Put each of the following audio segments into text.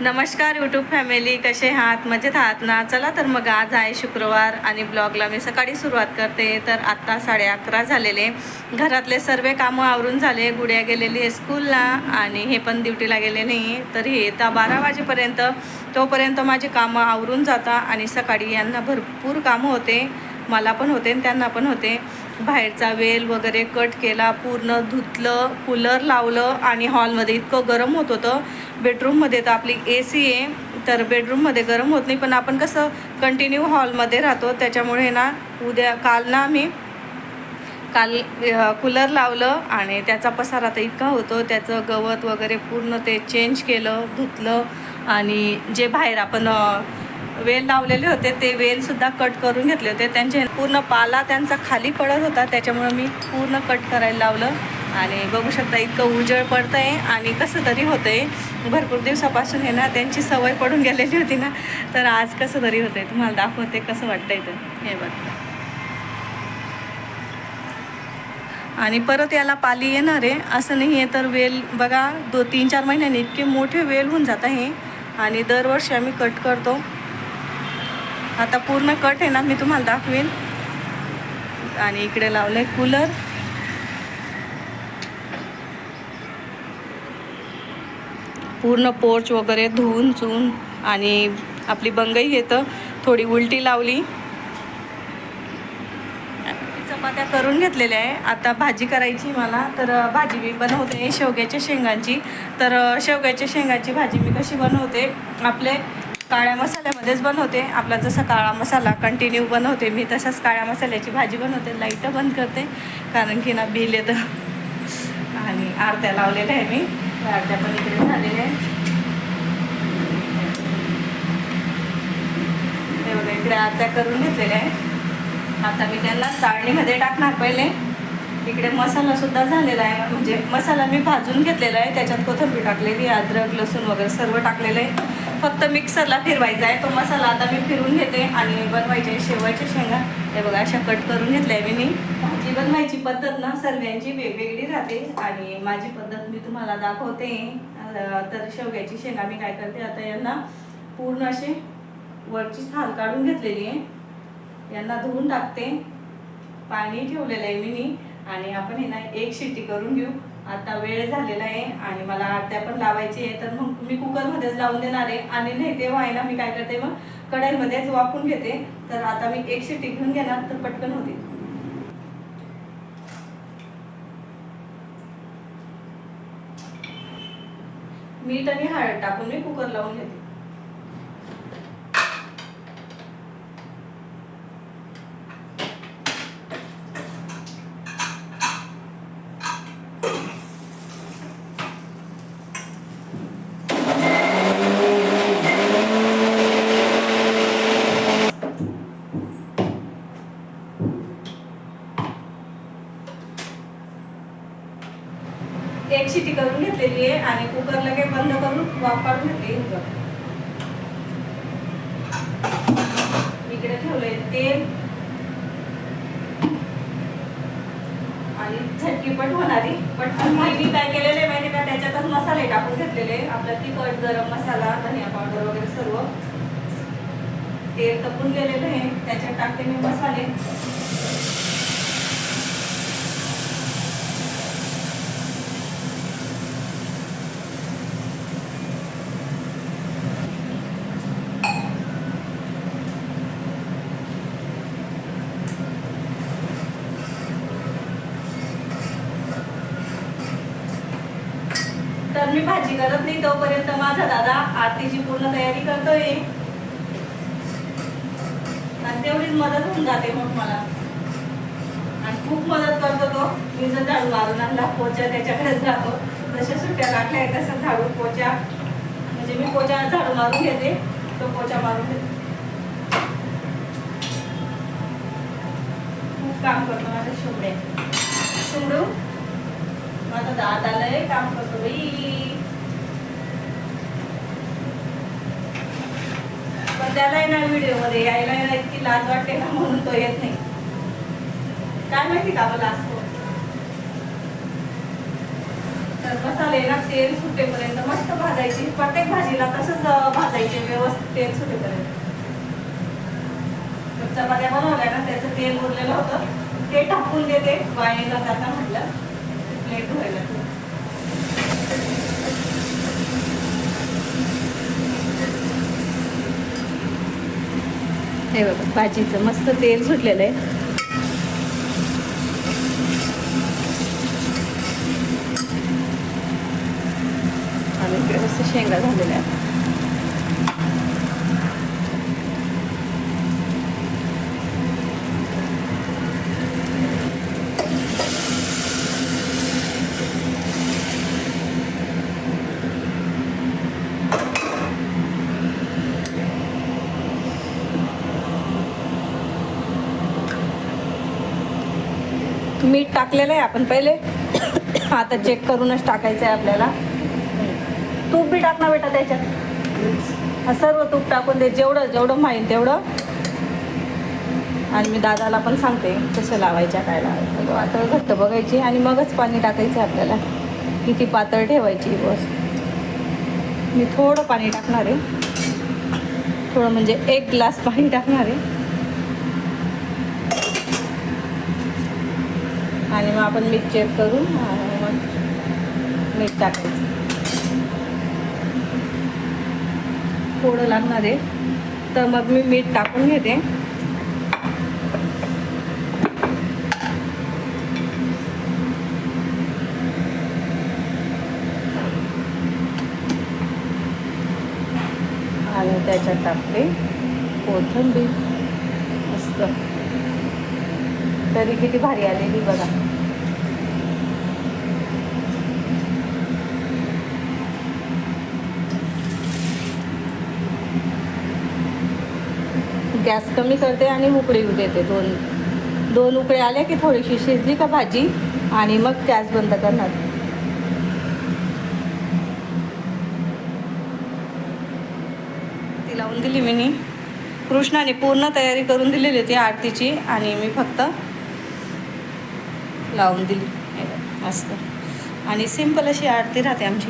नमस्कार YouTube family कसे आहात? मजेत आहात ना? चला तर मग आज आहे शुक्रवार आणि ब्लॉगला मी सकाळी सुरुवात करते. तर आत्ता साडे अकरा झालेले. घरातले सर्व कामं आवरून झाले. गुड्या गेलेली आहे स्कूलला आणि हे पण ड्युटीला गेले नाही. तर हे येता बारा वाजेपर्यंत. तोपर्यंत माझे कामं आवरून जाता आणि सकाळी यांना भरपूर कामं होते. मला पण होते आणि त्यांना पण होते. बाहेरचा वेल वगैरे कट केला पूर्ण धुतलं कूलर लावलं आणि हॉलमध्ये इतकं गरम होत होतं. बेडरूममध्ये तर आपली ए सी आहे तर बेडरूममध्ये गरम होत नाही. पण आपण कसं कंटिन्यू हॉलमध्ये राहतो त्याच्यामुळे ना उद्या काल ना आम्ही काल कूलर लावलं आणि त्याचा पसारा तर इतका होतो. त्याचं गवत वगैरे पूर्ण ते चेंज केलं धुतलं आणि जे बाहेर आपण वेल लावलेले होते. ते वेलसुद्धा कट करून घेतले होते. त्यांचे पूर्ण पाला त्यांचा खाली पडत होता. त्याच्यामुळं मी पूर्ण कट करायला लावलं. आणि बघू शकता इतकं उजळ पडतं आहे आणि कसं तरी होतं आहे भरपूर दिवसापासून हे ना त्यांची सवय पडून गेलेली होती ना. तर आज कसं तरी होतं आहे तुम्हाला दाखवते कसं वाटतं इथं हे बघ. आणि परत याला पाली येणार आहे. असं नाही आहे तर वेल बघा दो तीन चार महिन्यांनी इतके मोठे वेल होऊन जात आहे. आणि दरवर्षी आम्ही कट करतो. आता पूर्ण कट आहे ना मी तुम्हाला दाखवेन. आणि इकडे लावलं आहे कूलर पूर्ण पोर्च वगैरे धुवून चुवून आणि आपली बंगई येतं थोडी उलटी लावली. चपात्या करून घेतलेल्या आहे. आता भाजी करायची मला. तर भाजी मी बनवते शेवग्याच्या शेंगांची. तर शेवग्याच्या शेंगाची भाजी मी कशी बनवते आपले काळ्या मसाल्यामध्येच बनवते. आपला जसा काळा मसाला कंटिन्यू बनवते मी तशाच काळ्या मसाल्याची भाजी बनवते लाइट बंद करते. कारण की ना बिल येतं. आणि आरत्या लावलेल्या आहे मी. आरत्या पण इकडे झालेल्या आहे हे इकडे आरत्या करून घेतलेल्या आहे आता मी त्यांना चाळणीमध्ये टाकणार पहिले. इकडे मसाला सुद्धा झालेला आहे. म्हणजे मसाला मी भाजून घेतलेला आहे. त्याच्यात कोथिंबीर टाकलेली आहे अद्रक लसूण वगैरे सर्व टाकलेलं आहे. फक्त मिक्सरला फिरवायचा आहे. तो मसाला आता मी फिरून घेते आणि बनवायचे शेवयाच्या शेंगा. हे बघा अशा कट करून घेतल्या आहे मी. भाजी बनवायची पद्धत ना सर्वांची वेगवेगळी राहते. आणि माझी पद्धत मी तुम्हाला दाखवते. तर शेवग्याची शेंगा मी काय करते आता यांना पूर्ण असे वरची थाल काढून घेतलेली आहे. यांना धुवून टाकते. पाणी ठेवलेलं आहे मी. आणि आपण हे ना एक शिट्टी करून घेऊ. आता वेळ झालेला आहे आणि मला आरत्या पण लावायची आहे तर मग मी कुकरमध्येच लावून देणार आहे. आणि नाही ते व्हायला मी काय करते मग कढईमध्येच वापून घेते. तर आता मी एक शिटी घेऊन घेणार तर पटकन होते. मीठ आणि हळद टाकून मी कुकर लावून घेते. एक शिटी करून घेतलेली आहे आणि कुकरला काही बंद करून वाफ काढून घेतली इकडे ठेवलंय तेल. आणि झटकीपट होणारी पटकन मी काय केलेलं आहे माहिती का? त्याच्यातच मसाले टाकून घेतलेले आपला तिखट गरम मसाला धनिया पावडर वगैरे सर्व. तेल तपून गेलेलं आहे. त्याच्यात टाकते मी मसाले. आरती करत नाही तोपर्यंत माझा दादा आरतीची पूर्ण तयारी करतोय. आणि तेवढीच मदत होऊन जाते मग मला. आणि खूप मदत करतो तो. मी जर झाडू मारून आणला पोचा त्याच्याकडेच जातो. जशा सुट्ट्या लागल्या आहेत तसं झाडू पोचा म्हणजे मी पोचा झाडू मारून घेते तो पोचा मारून घेते. खूप काम करतो माझ्या शिवडे. शिवडू माझा दादा लय काम करतो बाई. पण येणार ना यायला येणार इतकी लाज वाटते ना म्हणून तो येत नाही. काय माहिती का मला असतो तर मसाले ना तेल सुटेपर्यंत मस्त भाजायची. प्रत्येक भाजीला तसंच भाजायचे व्यवस्थित तेल सुटेपर्यंत. तर चपात्या बनवल्या ना त्याचं तेल उरलेलं होतं. ते टाकून देते वाया न जाता म्हटलं प्लेट धुवायला. हे बघा भाजीचं मस्त तेल सुटलेलं आहे. आणि व्यवस्थित शेंगा झालेल्या आहेत. मीठ टाकलेलं आहे आपण पहिले. आता चेक करूनच टाकायचं आहे आपल्याला. तूप बी टाकणार बेटा त्याच्यात. हा सर्व तूप टाकून दे जेवढं जेवढं माहीत तेवढं. आणि मी दादाला पण सांगते कसं लावायच्या काय लावायचं. पातळ घट्ट बघायची आणि मगच पाणी टाकायचं आहे आपल्याला. किती पातळ ठेवायची बस मी थोडं पाणी टाकणार आहे. थोडं म्हणजे एक ग्लास पाणी टाकणार आहे. आणि मग आपण मीठ चेक करून मग मीठ टाकायचं. थोडं लागणार आहे. तर मग मी मीठ टाकून घेते. आणि त्याच्यात टाकते कोथंबीर. मस्त. तरी किती भारी आलेली बघा. गॅस कमी करते आणि उकळी देते दोन. दोन उकळे आले की थोडीशी शिजली का भाजी आणि मग गॅस बंद करणार. ती लावून दिली मी. कृष्णाने पूर्ण तयारी करून दिलेली होती आरतीची आणि मी फक्त लावून दिली. मस्त. आणि सिंपल अशी आरती राहते आमची.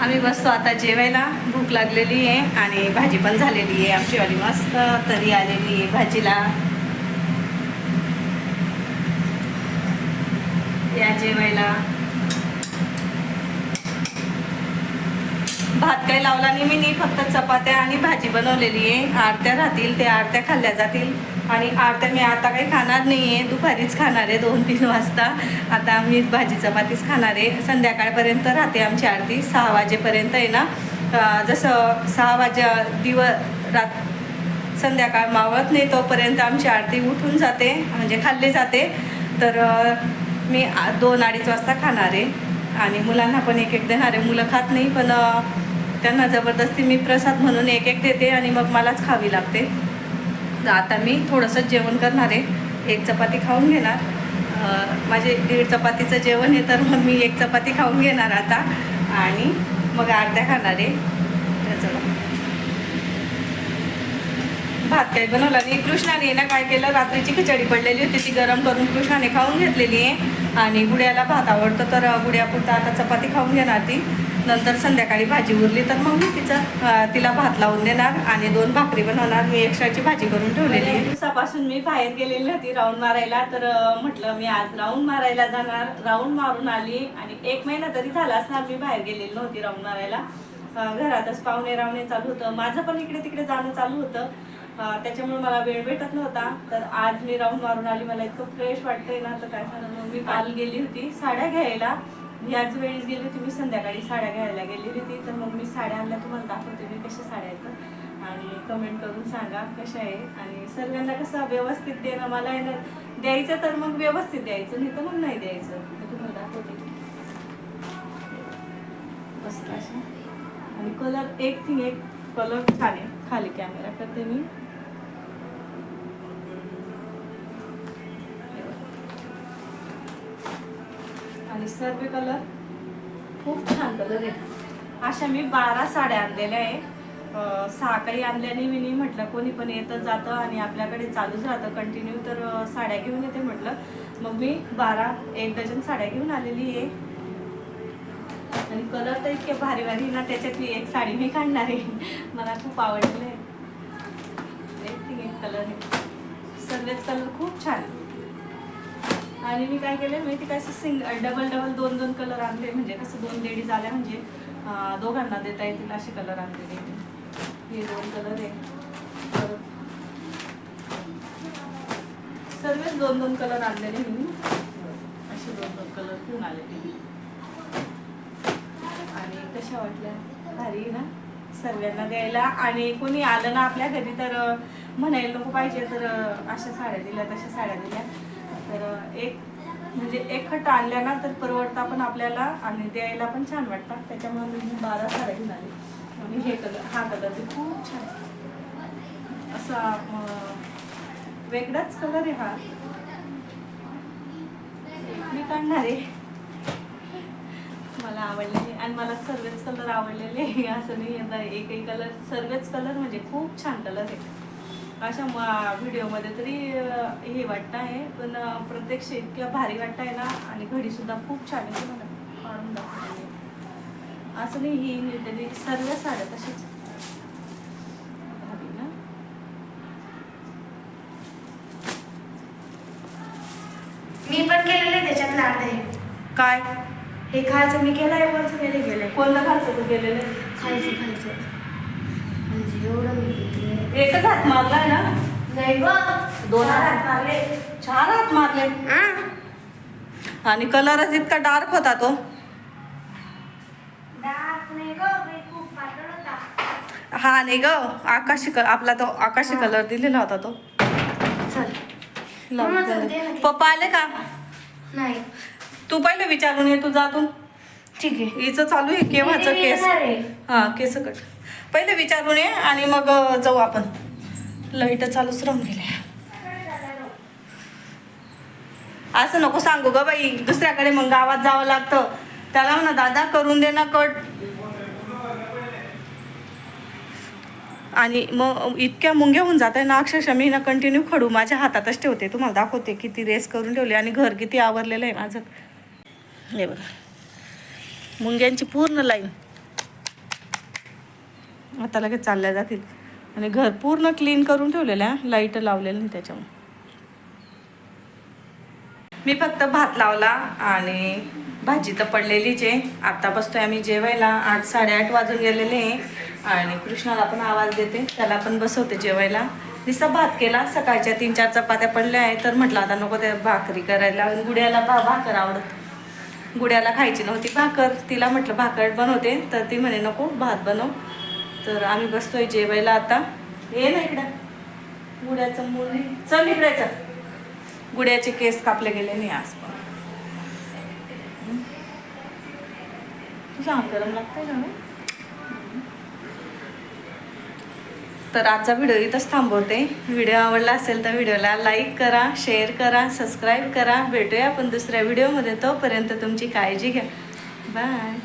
आम्ही बसतो आता जेवायला. भूक लागलेली आहे आणि भाजी पण झालेली आहे. आमचीवाली मस्त तरी आलेली आहे भाजीला. या जेवायला. भात काही लावला नाही मी नाही फक्त चपात्या आणि भाजी बनवलेली आहे. आरत्या राहतील त्या आरत्या खाल्ल्या जातील. आणि आरत्या मी आता काही खाणार नाही आहे दुपारीच खाणार आहे दोन तीन वाजता. आता आम्ही भाजी चपातीच खाणार आहे. संध्याकाळपर्यंत राहते आमची आरती. सहा वाजेपर्यंत आहे ना. जसं सहा वाजे दिव रात संध्याकाळ मावत नाही तोपर्यंत आमची आरती उठून जाते म्हणजे खाल्ली जाते. तर मी आ- दोन अडीच वाजता खाणार आहे. आणि मुलांना पण एक एक देणार आहे. मुलं खात नाही पण त्यांना जबरदस्ती मी प्रसाद म्हणून एक एक देते आणि मग मलाच खावी लागते. तर आता मी थोडंसं जेवण करणार आहे. एक चपाती खाऊन घेणार. माझे दीड चपातीचं जेवण आहे तर मग मी एक चपाती खाऊन घेणार आता. आणि मग अर्ध्या खाणार आहे. तर चला. भात काही बनवला नाही. कृष्णाने ना काय केलं? रात्रीची खिचडी पडलेली होती. ती गरम करून कृष्णाने खाऊन घेतलेली आहे. आणि गुड्याला भात आवडतं तर गुड्यापुरता आता चपाती खाऊन घेणार ती. नंतर संध्याकाळी भाजी उरली तर मग मी तिचं तिला भात लावून देणार आणि दोन भाकरी बनवणार. मी एक्स्ट्राची भाजी करून ठेवलेली आहे. दिवसापासून मी बाहेर गेलेली होती राऊंड मारायला तर म्हटलं मी आज राऊंड मारायला जाणार. राऊंड मारून आली आणि एक महिना तरी झाला असणार मी बाहेर गेलेली नव्हती राऊंड मारायला. घरातच पाहुणे रावणे चालू होतं. माझं पण इकडे तिकडे जाणं चालू होतं. त्याच्यामुळे मला वेळ भेटत नव्हता. तर आज मी राऊंड मारून आली. मला इतकं फ्रेश वाटतंय ना तर काय सांगणार मग मी काल गेली होती साड्या घ्यायला. याच वेळेस गेले तुम्ही संध्याकाळी साड्या घ्यायला गेली होती. तर मग मी साड्या आणल्या तुम्हाला दाखवते मी कशा साड्या आहेत. आणि कमेंट करून सांगा कशा आहे. आणि सर्वांना कसं व्यवस्थित देणं मला येणार द्यायचं तर मग व्यवस्थित द्यायचं नाही तर मग नाही द्यायचं. तर तुम्हाला दाखवते. मस्त अशा. आणि कलर एक थिंग एक कलर छान आहे. खाली कॅमेरा करते मी. आणि सर्व कलर खूप छान कलर आहे. अशा मी बारा साड्या आणलेल्या आहे. सहा काही आणल्याने मी नाही म्हटलं कोणी पण येतं जातं आणि आपल्याकडे चालूच राहतं. कंटिन्यू तर साड्या घेऊन येते म्हटलं. मग मी बारा एक डझन साड्या घेऊन आलेली आहे. आणि कलर तर इतके भारी भारी ना त्याच्यातली एक साडी मी काढणार आहे. मला खूप आवडले आहे. एक कलर आहे. सर्वच कलर खूप छान. आणि मी काय केलं माहिती काय सिंग डबल डबल दोन दोन कलर आणले. म्हणजे कसं दोन लेडीज आल्या म्हणजे दोघांना देता येतील असे कलर आणलेले हे दोन कलर आहे. सर्वच दोन दोन कलर आणलेले मी. असे दोन दोन कलर घेऊन आलेले मी. आणि कशा वाटल्या? भारी ना? सर्वांना द्यायला. आणि कोणी आलं ना आपल्या घरी तर म्हणायला नको पाहिजे. तर अशा साड्या दिल्या तशा साड्या दिल्या. तर एक म्हणजे एक खट आणल्या ना तर परवडता पण आपल्याला आणि द्यायला पण छान वाटतात त्याच्यामुळे मी बारा साड्या घेऊन आली. आणि हे कलर हा कलर बी खूप छान असा वेगळाच कलर आहे हा. मी काढणार आहे. मला आवडलेले आणि मला सर्वच कलर आवडलेले. असं नाही एकही कलर सर्वच कलर म्हणजे खूप छान कलर आहे. अशा म- व्हिडिओमध्ये तरी हे वाटतं आहे. पण प्रत्यक्ष इतक्या भारी वाटत आहे ना. आणि घडीसुद्धा खूप छान आहे मला काढून आहे. असं नाही ही नेलेली सर्व साड्या तशाच भारी ना? मी पण केलेले त्याच्यात अर्धे काय? हे खायचं मी केलंय वरचं केले गेलंय कोणतं खालचं तू गेलेलं खायचं खायचं म्हणजे एवढं. एकच हात मारलाय ना? नाही ग. दोन हात. मारले. चार हात मारले? हा. आणि कलरच इतका डार्क होता तो. हा नाही ग. आकाशी क आपला तो आकाशी. कलर दिलेला होता तो. पप्पा आले का? नाही. तू पहिले विचारून ये तू जातून ठीक आहे. हिचं चालू आहे केव्हाचं केस. हा केस कट. पहिले विचारून ये आणि मग जाऊ आपण. लाइट चालूच राहून गेले असं नको सांगू ग बाई. दुसऱ्याकडे मग गावात जावं लागतं. त्याला म्हणा दादा करून दे ना कट. आणि मग इतक्या मुंग्या होऊन जात आहे ना अक्षरशः मी ना कंटिन्यू खडू माझ्या हातातच ठेवते. तुम्हाला दाखवते किती रेस करून ठेवली आणि घर किती आवरलेलं आहे माझं. हे बघा. मुंग्यांची पूर्ण लाईन. आता लगेच चालल्या जातील. आणि घर पूर्ण क्लीन करून ठेवलेलं आहे लाइट लावलेलं नाही त्याच्यामुळे. मी फक्त भात लावला आणि भाजी तर पडलेलीच आहे. आता बसतोय आम्ही जेवायला. आठ साडेआठ वाजून गेलेले आहे. आणि कृष्णाला पण आवाज देते. त्याला पण बसवते जेवायला. नुसता भात केला. सकाळच्या तीन चार चपात्या पडल्या आहे तर म्हटलं आता नको त्या भाकरी करायला गुड्याला भा भाकर आवडत. गुड्याला खायची नव्हती भाकर. तिला म्हटलं भाकर बनवते. तर ती म्हणे नको भात बनव. तर आम्ही बसतोय जेवायला आता. ये ना इकडं. गुड्याचं मुली चल इकडे गुड्याचे केस कापले गेले नाही आज पण. तुझा गरम लागतंय ना तर आजचा व्हिडिओ इथंच थांबवते. व्हिडिओ आवडला असेल तर व्हिडिओला लाईक करा शेअर करा सबस्क्राईब करा. भेटूया आपण दुसऱ्या व्हिडिओमध्ये. तोपर्यंत तुमची काळजी घ्या. बाय.